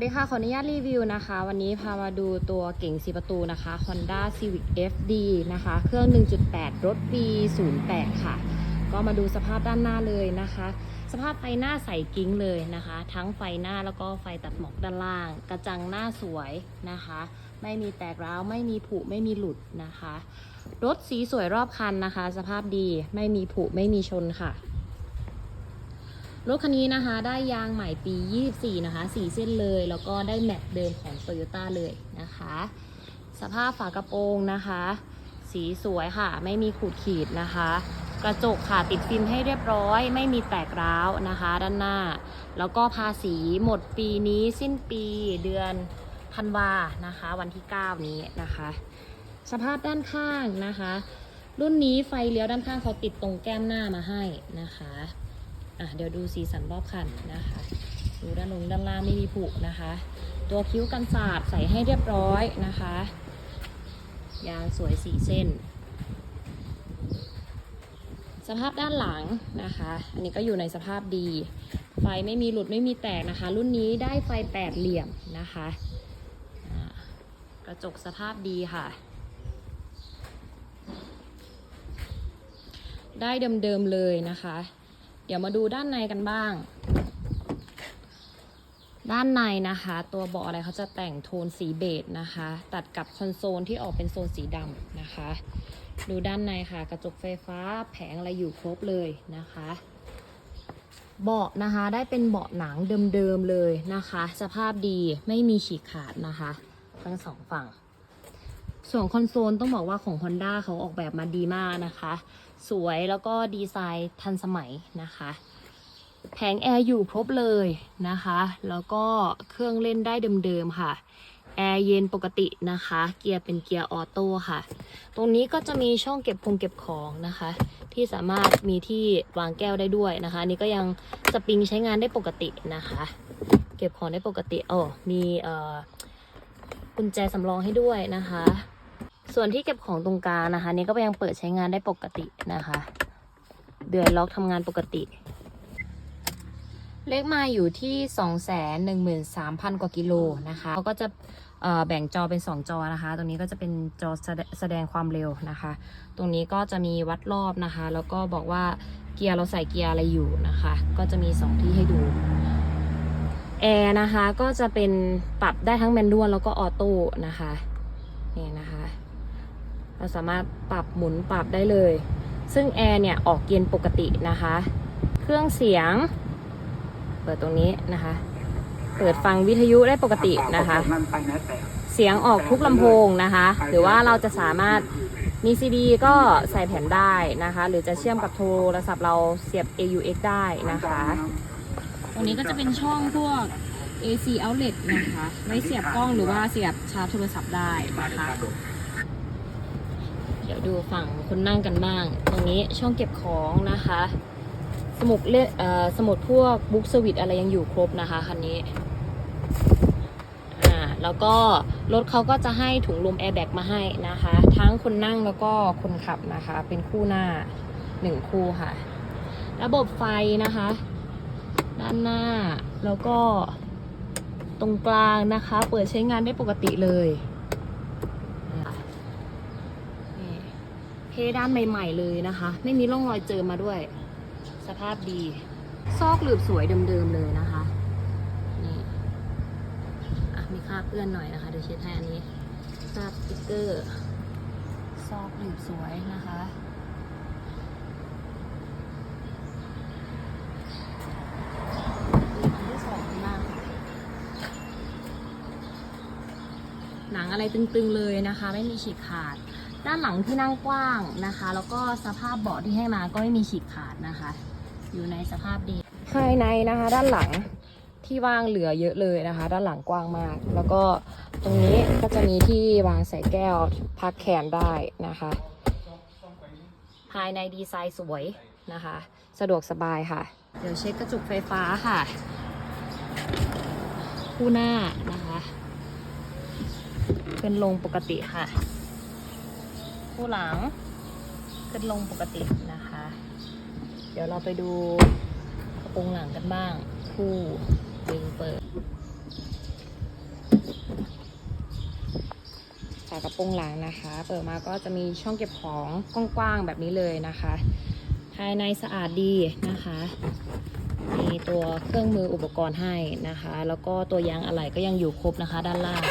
สวัสดีค่ะ ขออนุญาตรีวิวนะคะ วันนี้พามาดูตัวเก่งสีประตูนะคะ Honda Civic FD นะคะ เครื่อง 1.8 รถปี 08 ค่ะ ก็มาดูสภาพด้านหน้าเลยนะคะ สภาพไฟหน้าใสกิ้งเลยนะคะ ทั้งไฟหน้าแล้วก็ไฟตัดหมอกด้านล่าง กระจังหน้าสวยนะคะ ไม่มีแตกร้าว ไม่มีผุ ไม่มีหลุดนะคะ รถสีสวยรอบคันนะคะ สภาพดี ไม่มีผุ ไม่มีชนค่ะ รถคันนี้นะคะได้ยางใหม่ปี 24 นะคะ 4 เส้นเลย แล้วก็ได้แม็กเดิมของ Toyota เลยนะคะ สภาพฝากระโปรงนะคะ สีสวยค่ะ ไม่มีขูดขีดนะคะ กระจกค่ะติดฟิล์มให้เรียบร้อย ไม่มีแตกร้าวนะคะ ด้านหน้า แล้วก็ภาษีหมดปีนี้สิ้นปีเดือนธันวานะคะ วันที่ 9 นี้นะคะ สภาพด้านข้างนะคะ รุ่นนี้ไฟเลี้ยวด้านข้างเขาติดตรงแก้มหน้ามาให้นะคะ อะเดี๋ยวดูสีสันรอบคันนะคะ ดูด้านลงด้านล่างไม่มีผุนะคะ ตัวคิ้วกันสาดใส่ให้เรียบร้อยนะคะ ยางสวยสีเส้น สภาพด้านหลังนะคะ อันนี้ก็อยู่ในสภาพดี ไฟไม่มีหลุดไม่มีแตกนะคะ รุ่นนี้ได้ไฟแปดเหลี่ยมนะคะกระจกสภาพดีค่ะ ได้เดิมๆเลยนะคะ ดี๋ยวมาดูด้านในกันบ้าง ด้านในนะคะ ตัวเบาะอะไรเขาจะแต่งโทนสีเบจนะคะ ตัดกับคอนโซลที่ออกเป็นโซนสีดำนะคะ ดูด้านในค่ะ กระจกไฟฟ้าแผงอะไรอยู่ครบเลยนะคะเบาะนะคะได้เป็นเบาะหนังเดิมๆเลยนะคะ สภาพดีไม่มีฉีกขาดนะคะ ทั้งสองฝั่ง ส่วนคอนโซลต้องบอกว่าของ Honda เขาออกแบบมาดีมากนะคะ สวยแล้วก็ดีไซน์ทันสมัยนะคะ แผงแอร์อยู่ครบเลยนะคะ แล้วก็เครื่องเล่นได้เดิมๆค่ะ แอร์เย็นปกตินะคะ เกียร์เป็นเกียร์ออโต้ค่ะ ตรงนี้ก็จะมีช่องเก็บคงเก็บของนะคะ ที่สามารถมีที่วางแก้วได้ด้วยนะคะนนี่ก็ยังสปริงใช้งานได้ปกตินะคะ เก็บของได้ปกติอ๋อมีเอ่อกุญแจสำรองให้ด้วยนะคะ ส่วนที่เก็บของตรงกลางนะคะ นี่ก็ยังเปิดใช้งานได้ปกตินะคะ เดือนล็อกทำงานปกติ เลขมาอยู่ที่ 213,000 กว่ากิโลนะคะเขาก็จะแบ่งจอเป็น 2 จอนะคะ ตรงนี้ก็จะเป็นจอแสดแสดงความเร็วนะคะ ตรงนี้ก็จะมีวัดรอบนะคะ แล้วก็บอกว่าเกียร์เราใส่เกียร์อะไรอยู่นะคะ ก็จะมี 2 ที่ให้ดูแอร์นะคะก็จะเป็นปรับได้ทั้งแมนนวลแล้วก็ออโต้นะคะนี่นะคะ เราสามารถปรับหมุนปรับได้เลย ซึ่งแอร์เนี่ยออกเย็นปกตินะคะ เครื่องเสียง เปิดตรงนี้นะคะ เปิดฟังวิทยุได้ปกตินะคะ เสียงออกทุกลำโพงนะคะ หรือว่าเราจะสามารถมีซีดีก็ใส่แผ่นได้นะคะ หรือจะเชื่อมกับโทรศัพท์เราเสียบ AUX ได้นะคะ ตรงนี้ก็จะเป็นช่องพวก AC outlet นะคะ ไว้เสียบกล้องหรือว่าเสียบชาร์จโทรศัพท์ได้นะคะ ดี๋ยวดูฝั่งคนนั่งกันบ้าง ตรงนี้ช่องเก็บของนะคะ สมุดเล่เอ่อสมุดพวกบุ๊กสวิตอะไรยังอยู่ครบนะคะคันนี้อ่าแล้วก็รถเขาก็จะให้ถุงลมแอร์แบ็กมาให้นะคะ ทั้งคนนั่งแล้วก็คนขับนะคะ เป็นคู่หน้าหนึ่งคู่ค่ะ ระบบไฟนะคะ ด้านหน้าแล้วก็ตรงกลางนะคะ เปิดใช้งานได้ปกติเลยอะนี่เพ ดานใหม่ ๆ เลยนะคะ ไม่มีร่องรอยเจอมาด้วย สภาพดี ซอกหลืบสวยเดิมๆเลยนะคะนี่อะมีคราบเปื้อนหน่อยนะคะเดี๋ยวเช็ดให้อันนี้คราบสติ๊กเกอร์ซอกหลืบสวยนะคะอันที่สองมากค่ะหนังอะไรตึงๆเลยนะคะ ไม่มีฉีกขาด ด้านหลังที่นั่งกว้างนะคะ แล้วก็สภาพเบาะที่ให้มาก็ไม่มีฉีกขาดนะคะ อยู่ในสภาพดีภายในนะคะ ด้านหลังที่ว่างเหลือเยอะเลยนะคะ ด้านหลังกว้างมาก แล้วก็ตรงนี้ก็จะมีที่วางใส่แก้วพักแขนได้นะคะ ภายในดีไซน์สวยนะคะ สะดวกสบายค่ะ เดี๋ยวเช็คกระจกไฟฟ้าค่ะ คู่หน้านะคะขึ้นลงปกติค่ะ คู่หลัง ขึ้นลงปกตินะคะ เดี๋ยวเราไปดูกระโปรงหลังกันบ้าง คู่ดึงเปิดฝากระโปรงหลังนะคะ เปิดมาก็จะมีช่องเก็บของกว้างๆแบบนี้เลยนะคะ ภายในสะอาดดีนะคะ มีตัวเครื่องมืออุปกรณ์ให้นะคะ แล้วก็ตัวยางอะไหล่ก็ยังอยู่ครบนะคะ ด้านล่าง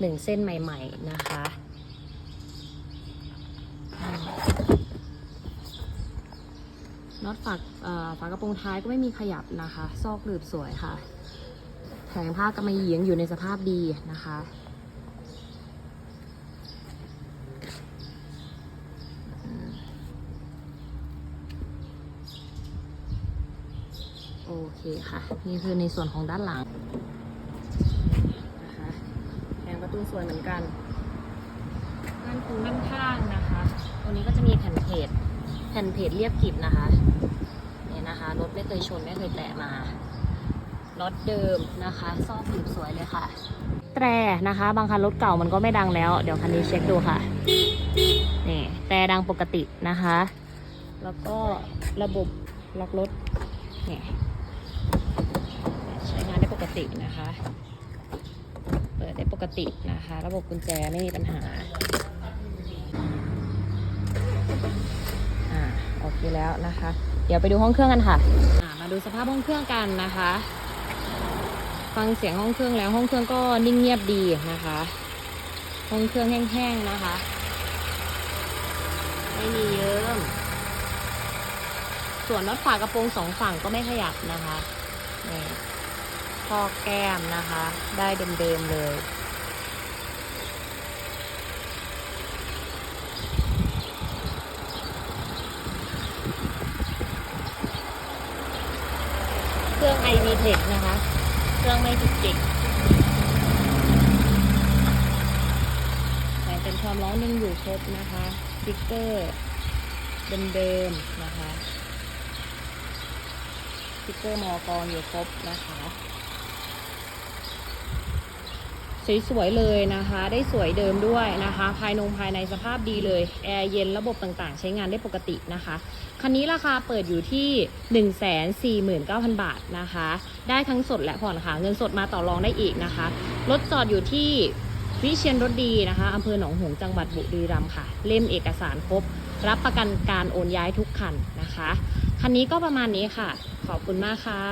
หนึ่งเส้นใหม่ ๆนะคะ น็อตฝากฝากระโปรงท้ายก็ไม่มีขยับนะคะ ซอกหลืบสวยค่ะ แผงผ้ากำมะหยี่ยังอยู่ในสภาพดีนะคะโอเคค่ะ นี่คือในส่วนของด้านหลังนะคะแผงประตูสวยเหมือนกันด้านคูด้านข้างนะคะตรงนี้ก็จะมีแผ่นเพจ แผ่นเพจเรียบกริบนะคะเนี่ยนะคะรถไม่เคยชนไม่เคยแตะมารถเดิมนะคะซ่อกหลืบสวยเลยค่ะ แตรนะคะ บางคันรถเก่ามันก็ไม่ดังแล้ว เดี๋ยวคันนี้เช็คดูค่ะนี่แต่ดังปกตินะคะ แล้วก็ระบบล็อกรถเนี่ยใช้งานได้ปกตินะคะ เปิดได้ปกตินะคะ ระบบกุญแจไม่มีปัญหา อ่า โอเคแล้วนะคะ เดี๋ยวไปดูห้องเครื่องกันค่ะมาดูสภาพห้องเครื่องกันนะคะ ฟังเสียงห้องเครื่องแล้วห้องเครื่องก็นิ่งเงียบดีนะคะ ห้องเครื่องแห้งๆนะคะ ไม่มีเยิ้มส่วนน็อตฝากระโปรงสองฝั่งก็ไม่ขยับนะคะนี่ท่อแก้มนะคะ ได้เดิมๆเลย เครื่อง iV Tech นะคะ เครื่องไม่จุกจิกแต่เป็นความร้อนยังอยู่ครบนะคะสติ๊กเกอร์เดิมๆนะคะสติ๊กเกอร์มอกองอยู่ครบนะคะสวยๆเลยนะคะ ได้สวยเดิมด้วยนะคะ ภายนงภายในสภาพดีเลย แอร์เย็นระบบต่างๆ ใช้งานได้ปกตินะคะ คันนี้ราคาเปิดอยู่ที่ 149,000 บาทนะคะ ได้ทั้งสดและผ่อนค่ะ เงินสดมาต่อรองได้อีกนะคะ รถจอดอยู่ที่วิเชียนรถดีนะคะอำเภอหนองหงส์จังหวัดบุรีรัมย์ค่ะ เล่มเอกสารครบ รับประกันการโอนย้ายทุกคันนะคะ คันนี้ก็ประมาณนี้ค่ะ ขอบคุณมากค่ะ